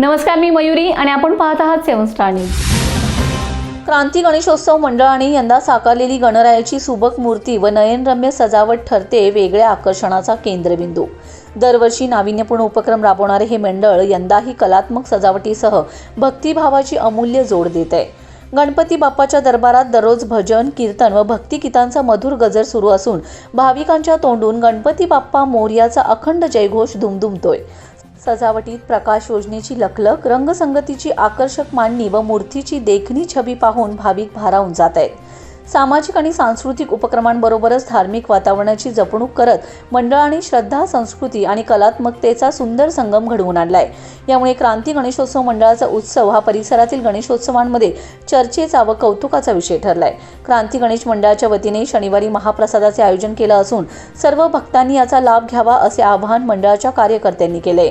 नमस्कार मी मयुरी आणि आपण पाहत आहात seven star news. Kranti Ganeshotsav मंडळाने यंदा साकारलेली गणरायाची सुबक मूर्ती व नयनरम्य सजावट ठरते वेगळ्या आकर्षणाचा केंद्रबिंदू. दरवर्षी नाविन्यपूर्ण उपक्रम राबवणारे हे मंडळ यंदाही कलात्मक सजावटीसह भक्तिभावाची अमूल्य जोड देत आहे. गणपती बाप्पाच्या दरबारात दररोज भजन कीर्तन व भक्तिगीतांचा मधुर गजर सुरू असून भाविकांच्या तोंडून गणपती बाप्पा मोर्याचा अखंड जयघोष धुमधुमतोय. सजावटीत प्रकाश योजनेची लखलख रंगसंगतीची आकर्षक मांडणी व मूर्तीची देखणी छबी पाहून भाविक भारावून जात आहेत. सामाजिक आणि सांस्कृतिक उपक्रमांबरोबरच धार्मिक वातावरणाची जपणूक करत मंडळाने श्रद्धा संस्कृती आणि कलात्मकतेचा सुंदर संगम घडवून आणलाय. यामुळे क्रांती गणेशोत्सव मंडळाचा उत्सव हा परिसरातील गणेशोत्सवांमध्ये चर्चेचा व कौतुकाचा विषय ठरलाय. क्रांती गणेश मंडळाच्या वतीने शनिवारी महाप्रसादाचे आयोजन केलं असून सर्व भक्तांनी याचा लाभ घ्यावा असे आवाहन मंडळाच्या कार्यकर्त्यांनी केले